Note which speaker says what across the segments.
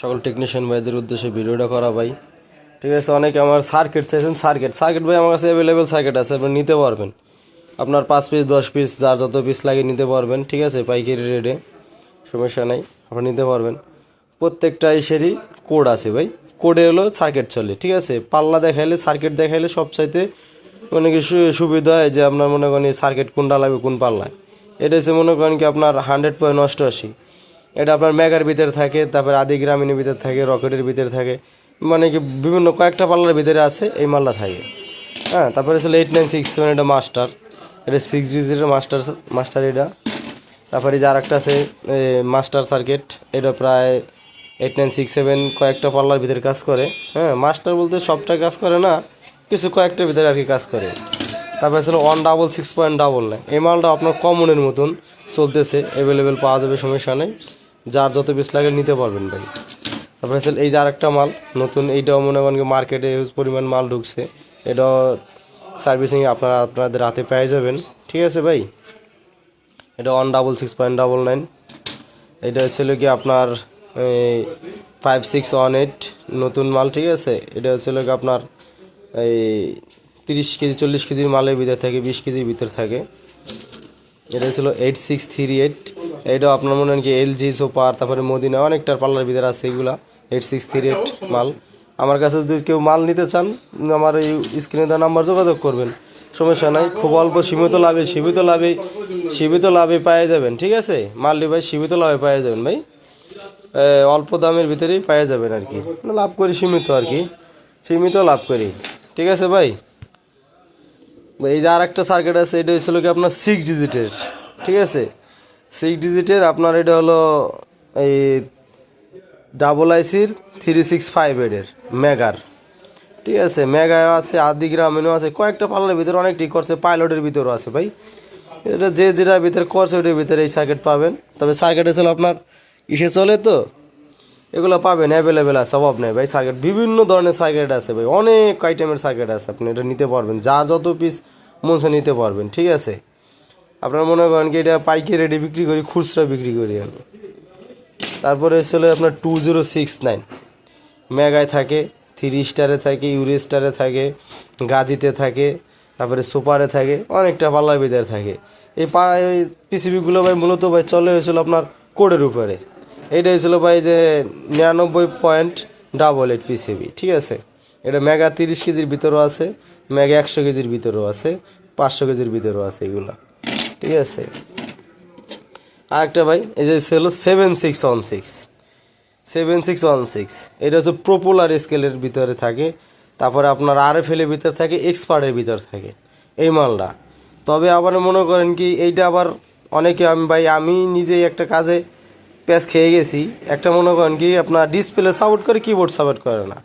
Speaker 1: সকল টেকনিশিয়ান ভাইদের উদ্দেশ্যে ভিডিওটা করা ভাই। ঠিক আছে, অনেকে আমার সার্কিট চাইছেন সার্কিট সার্কিট ভাই আমার কাছে অ্যাভেলেবেল সার্কিট আছে, আপনি নিতে পারবেন। আপনার পাঁচ পিস দশ পিস যার যত পিস লাগে নিতে পারবেন, ঠিক আছে? পাইকারি রেটে সমস্যা নাই, আপনি নিতে পারবেন। প্রত্যেকটা ইসেরই কোড আছে ভাই। কোডে হলো সার্কিট চলে, ঠিক আছে? পাল্লা দেখাইলে সার্কিট দেখাইলে সবচাইতে মানে কি সুবিধা হয় যে আপনার মনে করেন সার্কিট কোনটা লাগবে, কোন পাল্লায়। এটা হচ্ছে মনে করেন কি আপনার হান্ড্রেড পয়েন্ট অষ্টআশি এটা আপনার মেগার ভিতরে থাকে, তারপর আদি গ্রামীণের ভিতরে থাকে, রকেটের ভিতরে থাকে মানে কি বিভিন্ন কয়েকটা পাল্লার ভিতরে আছে, এই মালটা থাকে। হ্যাঁ তারপরে ছিল এইট নাইন সিক্স সেভেন, এটা মাস্টার। এটা সিক্স ডিজিটের মাস্টার মাস্টার এটা। তারপরে যে আরেকটা আছে মাস্টার সার্কিট, এটা প্রায় এইট নাইন সিক্স সেভেন, কয়েকটা পাল্লার ভিতরে কাজ করে। হ্যাঁ মাস্টার বলতে সবটা কাজ করে না, কিছু কয়েকটা ভিতরে আর কি কাজ করে। তারপরে ছিল one double six point double nine, এই মালটা আপনার কমনের মতন চলতেছে অ্যাভেলেবেল পাওয়া যাবে সমস্যা নেই। যার যত পিস লাগে নিতে পারবেন ভাই। তারপরে ছিল এই যে আরেকটা মাল, নতুন, এইটাও মনে করেন মার্কেটে হিউজ পরিমাণ মাল ঢুকছে। এটাও সার্ভিসিং আপনারা আপনাদের হাতে পেয়ে যাবেন। ঠিক আছে ভাই? এটা one double six point double nine এটা ছিল কি আপনার ফাইভ সিক্স ওয়ান এইট নতুন মাল, ঠিক আছে? এটা হচ্ছিল কি আপনার, এই তিরিশ কেজি, চল্লিশ কেজির মালের ভিতরে থাকে, বিশ কেজির ভিতরে থাকে। এটা ছিল এইট সিক্স থ্রি এইট এইটাও আপনার মনে হয় কি এলজি সোপার তারপরে মদিনা অনেকটার পাল্লার ভিতরে আছে এগুলা। এইট সিক্স থ্রি এইট মাল। আমার কাছে যদি কেউ মাল নিতে চান, আমার এই স্ক্রিনে দেওয়া নাম্বার যোগাযোগ করবেন। সমস্যা নাই, খুব অল্প সীমিত লাভে সীমিত লাভে সীমিত লাভে পেয়ে যাবেন, ঠিক আছে? মালটি ভাই সীমিত লাভে পেয়ে যাবেন ভাই। অল্প দামের ভিতরেই পেয়ে যাবেন আর কি। লাভ করি সীমিত আর কি। সীমিত লাভ করি, ঠিক আছে ভাই? এই যে আর একটা সার্কিট আছে, এটা হচ্ছিল কি আপনার সিক্স ডিজিটের ঠিক আছে? সিক্স ডিজিটের আপনার এটা হলো এই ডাবল আইসির থ্রি সিক্স ফাইভ এডের মেগার ঠিক আছে মেগা আছে আদি গ্রামীণও আছে, কয়েকটা পাল্লার ভিতরে অনেকটি করছে পাইলটের ভিতরেও আছে ভাই। এটা যে যেটার ভিতরে করছে ওটার ভিতরে এই সার্কিট পাবেন। তবে সার্কিট হলো আপনার ইসে চলে তো? এগুলো পাবেন অ্যাভেলেবেল আছে, অভাব নেই ভাই। সার্কিট, বিভিন্ন ধরনের সার্কিট আছে ভাই। অনেক আইটেমের সার্কিট আছে, আপনি এটা নিতে পারবেন। যার যত পিস মনসে নিতে পারবেন, ঠিক আছে? আপনার মনে করেন কি, এটা পাইকারি রেটে বিক্রি করি, খুচরা বিক্রি করি আমি। তারপরে ছিল আপনার টু জিরো সিক্স নাইন মেগায় থাকে থ্রি স্টারে থাকে ইউরি স্টারে থাকে, গাজিতে থাকে, তারপরে সুপারে থাকে, অনেকটা ভিতরে থাকে। এই পা পিসিবিগুলো ভাই মূলত ভাই চলে হয়েছিল আপনার কোডের উপরে। এইটা হয়েছিল ভাই যে নিরানব্বই পয়েন্ট ডাবল এইট পিসিবি ঠিক আছে? এটা মেগা তিরিশ কেজির ভিতরেও আছে মেগা একশো কেজির ভিতরেও আছে, পাঁচশো কেজির ভিতরেও আছে এগুলো, ঠিক আছে? আরেকটা ভাই, এই যে ছিল seven six one six seven six one six এটা হচ্ছে পপুলার স্কেলের ভিতরে থাকে, তারপরে আপনার আর এফ এলের ভিতরে থাকে এক্সপার্টের ভিতর থাকে, এই মালটা। তবে আবার মনে করেন কি, এইটা আবার অনেকে আমি ভাই, আমি নিজেই একটা কাজে প্যাচ খেয়ে গেছি। একটা মনে করেন কি, আপনার ডিসপ্লে সাপোর্ট করে কিবোর্ড সাপোর্ট করে না।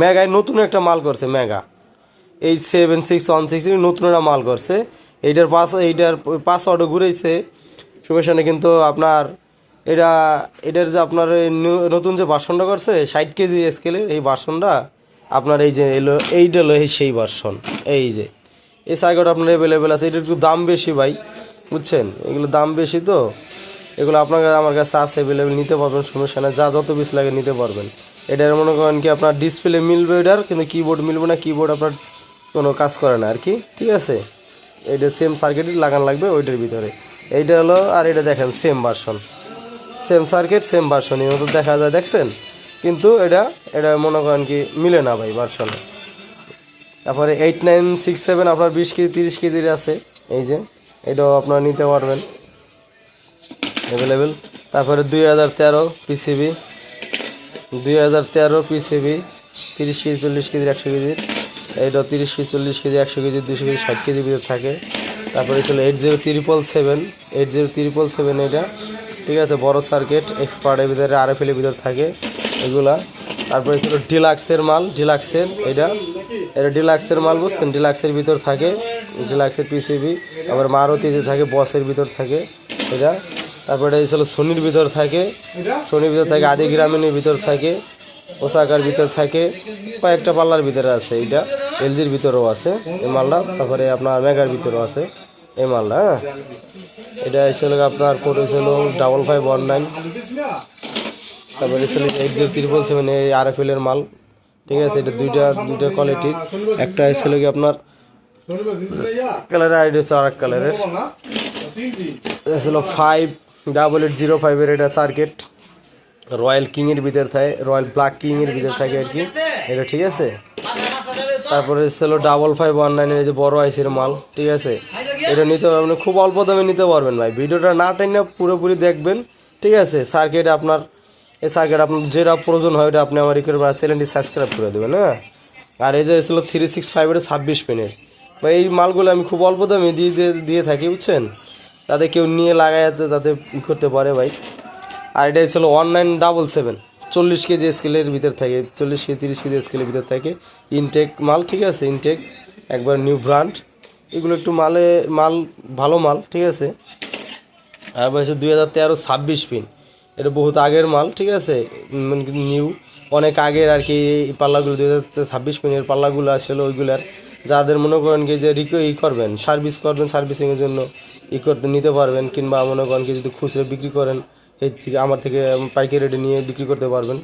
Speaker 1: মেগায় নতুন একটা মাল করছে মেগা এই সেভেন সিক্স ওয়ান সিক্স নতুন একটা মাল করছে। এইটার পাস, এইটার পাসওয়ার্ডও ঘুরেছে। সমস্যা নেই কিন্তু আপনার এটা, এটার যে আপনার নতুন যে বাসনটা করছে, ষাট কেজি স্কেলের এই বাসনটা আপনার এই যে এলো, এইটা হলো সেই বাসন এই যে, এই সাইকেলটা আপনার অ্যাভেলেবেল আছে। এটার একটু দাম বেশি ভাই, বুঝছেন? এগুলো দাম বেশি তো। এগুলো আপনার আমার কাছে আছে অ্যাভেলেবেল নিতে পারবেন, সমস্যা নেই। যা যত পিস লাগে নিতে পারবেন। এটার মনে করেন কি, আপনার ডিসপ্লে মিলবে এটার, কিন্তু কিবোর্ড মিলবে না কিবোর্ড আপনার কোনো কাজ করে না, আর কি? ঠিক আছে? এটা সেম সার্কিটই লাগান লাগবে ওইটার ভিতরে। এইটা হলো, আর এটা দেখেন same version same circuit same version এই মতো দেখা যায়, দেখছেন? কিন্তু এটা এটা মনে করেন কি, মিলে না ভাই ভার্সনে তারপরে এইট নাইন সিক্স সেভেন আপনার বিশ কেজি, তিরিশ কেজির আছে। এই যে, এটাও আপনারা নিতে পারবেন। অ্যাভেলেবেল তারপরে দুই হাজার তেরো পিসিবি দুই হাজার তেরো পিসিবি তিরিশ কেজি, চল্লিশ কেজির একশো কেজির এইটাও তিরিশ কেজি, চল্লিশ কেজি, একশো কেজি, দুশো কেজি, ষাট কেজির ভিতরে থাকে। তারপরে ছিল eight zero triple seven eight zero triple seven এটা ঠিক আছে, বড় সার্কিট এক্সপার্টের ভিতরে আর এফ এর ভিতরে থাকে এগুলা। তারপরে ছিল ডিলাক্সের মাল ডিলাক্সের এটা এটা ডিলাক্সের মাল বুঝছেন? ডিলাক্সের ভিতর থাকে ডিলাক্সের পিসিবি তারপরে মারুতিতে থাকে, বসের ভিতর থাকে এটা তারপরে এই ছিল শনির ভিতর থাকে। সোনির ভিতর থাকে আদি গ্রামীণের ভিতর থাকে ওসাকার ভিতর থাকে কয়েকটা পাল্লার ভিতরে আছে এইটা এলজির ভিতরেও আছে এই মালটা তারপরে আপনার মেগার ভিতরেও আছে এই মালটা হ্যাঁ। এটা এসে আপনার কোড হয়েছিল ডাবল ফাইভ ওয়ান নাইন। তারপরে ছিল এইট জিরো ত্রিপল সেভেন এই আর এফ এল এর মাল ঠিক আছে এটা দুইটা দুইটা কোয়ালিটির একটা ছিল কি আপনার কালারের আইডি হচ্ছে আর এক কালারের এটা ছিল ফাইভ ডাবল এইট জিরো ফাইভের এটা সার্কিট রয়্যাল কিং এর ভিতর থাকে রয়্যাল ব্ল্যাক কিং এর ভিতর থাকে আর কি। এটা ঠিক আছে? তারপরে ছিল ডাবল ফাইভ ওয়ান নাইন এই যে বড় আইসির মাল, ঠিক আছে? এটা নিতে পারবেন খুব অল্প দামে নিতে পারবেন ভাই। ভিডিওটা না টেনে পুরোপুরি দেখবেন, ঠিক আছে? সার্কিট আপনার, এই সার্কিট আপনার যেটা প্রয়োজন হয়, ওটা আপনি আমার ইকোর চ্যানেলটি সাবস্ক্রাইব করে দেবেন হ্যাঁ? আর এই যে ছিল থ্রি সিক্স ফাইভের ছাব্বিশ পেনের ভাই, এই মালগুলো আমি খুব অল্প দামে দিয়ে দিয়ে থাকি, বুঝছেন? তাতে কেউ নিয়ে লাগায় যাতে ই করতে পারে ভাই। আর এটা ছিল ওয়ান নাইন ডাবল সেভেন চল্লিশ কেজি স্কেলের ভিতর থাকে, চল্লিশ কেজি, তিরিশ কেজি স্কেলের ভিতর থাকে। ইনটেক মাল, ঠিক আছে ইনটেক একবার নিউ ব্র্যান্ড এগুলো একটু মালে, মাল, ভালো মাল, ঠিক আছে। আর বলছে দুই হাজার তেরো ছাব্বিশ পিন এটা বহুত আগের মাল, ঠিক আছে। নিউ অনেক আগের আর কি পাল্লাগুলো, দুই হাজার ছাব্বিশ পিনের পাল্লাগুলো আসলে ওইগুলার। যাদের মনে করেন কি যে রিকো ই করবেন সার্ভিস করবেন সার্ভিসিংয়ের জন্য ই করতে নিতে পারবেন, কিংবা মনে করেন কি যদি খুচরো বিক্রি করেন এই থেকে আমার থেকে পাইকারি রেটে নিয়ে বিক্রি করতে পারবেন।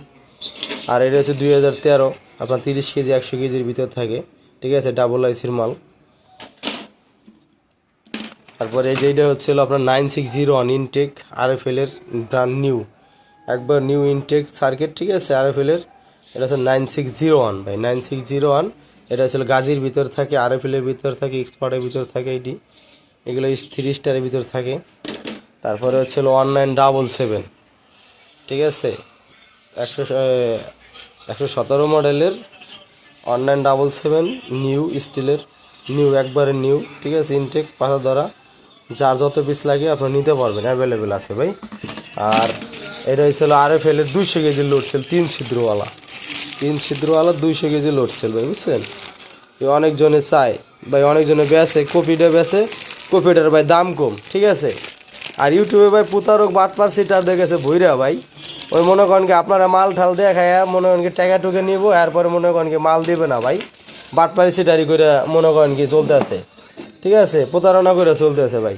Speaker 1: আর এটা হচ্ছে দুই হাজার তেরো, আপনার তিরিশ কেজি, একশো কেজির ভিতর থাকে। ঠিক আছে ডাবল আইসির মাল। তারপরে এই যেটা হচ্ছিল আপনার nine six zero one intake R F এলের brand new একবার নিউ ইনটেক সার্কিট ঠিক আছে আর এফ এলের এটা হচ্ছে নাইন সিক্স জিরো ওয়ান ভাই। নাইন সিক্স জিরো ওয়ান এটা হচ্ছে গাজির ভিতর থাকে আর এফ এলের ভিতর থাকে এক্সপার্টের ভিতর থাকে এটি। এগুলো থ্রি স্টারের ভিতর থাকে। তারপরে হচ্ছিল ওয়ান নাইন ডাবল সেভেন ঠিক আছে? একশো একশো সতেরো মডেলের one nine double seven new স্টিলের নিউ একবারে নিউ ঠিক আছে? ইনটেক পাতা ধরা যার যত পিস লাগে আপনি নিতে পারবেন অ্যাভেলেবেল আছে ভাই। আর এটা হচ্ছিল আর এফ এলের দুইশো কেজি লোড সেল তিন ছিদ্রওয়ালা। তিন ছিদ্রওয়ালা দুইশো কেজি লোড সেল ভাই, বুঝছেন? অনেকজনে চায়, ভাই অনেকজনে বেছে কপিটা বেছে কপিটার ভাই দাম কম, ঠিক আছে? আর ইউটিউবে ভাই পুতারক বাটপার সিটার দেখেছে ভুইরা ভাই। ওই মনে করেন কি আপনারা মাল ঠাল দেখায় মনে করেন কি টাকা টুকে নিবো, এরপরে মনে করেন কি মাল দিবে না ভাই। বাটপারি সিটারি করে মনে করেন কি চলতে আছে, ঠিক আছে? প্রতারণা করে চলতে আছে ভাই।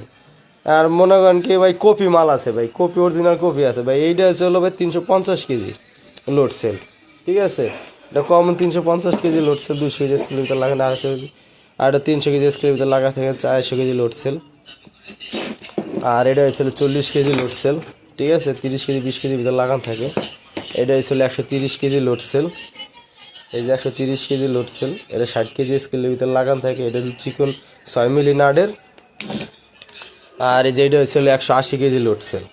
Speaker 1: আর মনে করেন কি ভাই কপি মাল আছে ভাই, কপি অরিজিনাল কপি আছে ভাই। এইটা হচ্ছে হলো ভাই তিনশো পঞ্চাশ কেজি লোড সেল ঠিক আছে? এটা কমন তিনশো পঞ্চাশ কেজি লোড সেল দুশো কেজি স্কেলের ভিতরে লাগানো, আড়াইশো কেজি। আর এটা তিনশো কেজি স্কেলের ভিতরে লাগা থাকে চারশো কেজি লোড সেল আর এটা হয়েছিল চল্লিশ কেজি লোড সেল ঠিক আছে? তিরিশ কেজি, বিশ কেজির ভিতরে লাগান থাকে। এটা হয়েছিল একশো তিরিশ কেজি লোড সেল এই যে একশো তিরিশ কেজি লোড সেল এটা ষাট কেজি স্কেলের ভিতরে লাগান থাকে। এটা হচ্ছে চিকন ছয় মিলি নাডের আর এই যে এটা হয়েছিল একশো আশি কেজি লোড সেল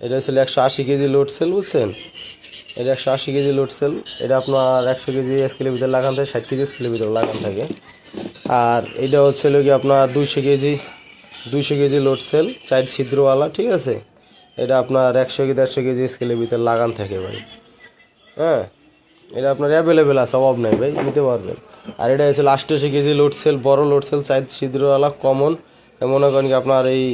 Speaker 1: এটা হচ্ছিল একশো আশি কেজি লোড সেল বুঝছেন? এটা একশো আশি কেজি লোড সেল এটা আপনার একশো কেজি স্কেলের ভিতরে লাগান থাকে, ষাট কেজি স্কেলের ভিতরে লাগান থাকে। আর এটা হচ্ছে কি আপনার দুইশো কেজি দুইশো কেজি লোড সেল চার ছিদ্রওয়ালা, ঠিক আছে? এটা আপনার একশো কেজি দেড়শো কেজি স্কেলের ভিতরে লাগান থাকে ভাই। হ্যাঁ? এটা আপনার অ্যাভেলেবেল আছে, অভাব নাই ভাই, নিতে পারবেন। আর এটা হচ্ছে আষ্টশো কেজি লোড সেল বড় লোড সেল চার ছিদ্রওয়ালা কমন মনে করেন কি আপনার এই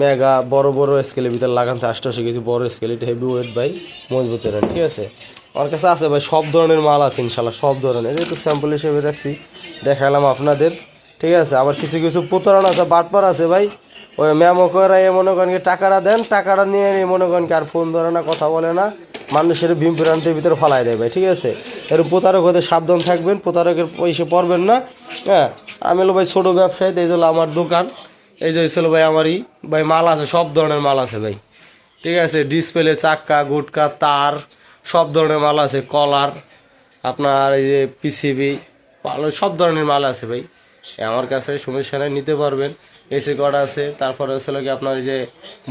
Speaker 1: মেগা বড় বড় স্কেলের ভিতরে লাগান আসতে আসে কেজি বড় স্কেল এটা হেভি ওয়েট ভাই মজবুত এর ঠিক আছে? আমার কাছে আছে ভাই, সব ধরনের মাল আছে ইনশাল্লাহ সব ধরনের। এটা স্যাম্পল হিসেবে রাখছি দেখালাম আপনাদের, ঠিক আছে? আবার কিছু কিছু প্রতারণা আছে, বাটপার আছে ভাই, ওই ম্যামো করে এ মনে করেন টাকাটা দেন, টাকাটা নিয়ে নিয়ে মনে করেন আর ফোন ধরে না, কথা বলে না, মানুষের ভীম প্রান্তের ভিতরে ফলাই দেয় ভাই, ঠিক আছে? এরকম প্রতারক হতে সাবধান থাকবেন, প্রতারকের পয়সা পড়বেন না হ্যাঁ? আমি হলো ভাই ছোটো ব্যবসায়ী, এই আমার দোকান। এই যে হলো ভাই আমারই, ভাই মাল আছে, সব ধরনের মাল আছে ভাই। ঠিক আছে, ডিসপ্লে, চাক্কা, গুটকা, তার, সব ধরনের মাল আছে, কলার, আপনার এই যে পিসিবি সব ধরনের মাল আছে ভাই। আমার কাছে সমস্যা নেই, নিতে পারবেন। এসি কার্ড আছে, তারপরে হচ্ছে কি আপনার এই যে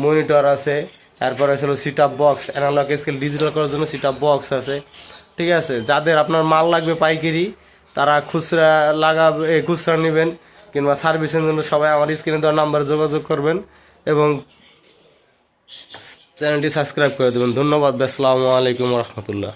Speaker 1: মনিটর আছে, তারপরে ছিল set top box analogue scale digital করার জন্য সিট আপ বক্স আছে। ঠিক আছে, যাদের আপনার মাল লাগবে পাইকারি, তারা খুচরা লাগাবে খুচরা নেবেন। কিংবা সার্ভিসের জন্য সবাই আমার স্ক্রিনে দেওয়ার নাম্বারে যোগাযোগ করবেন এবং চ্যানেলটি সাবস্ক্রাইব করে দেবেন। ধন্যবাদ, আসসালামু আলাইকুম রহমতুল্লাহ।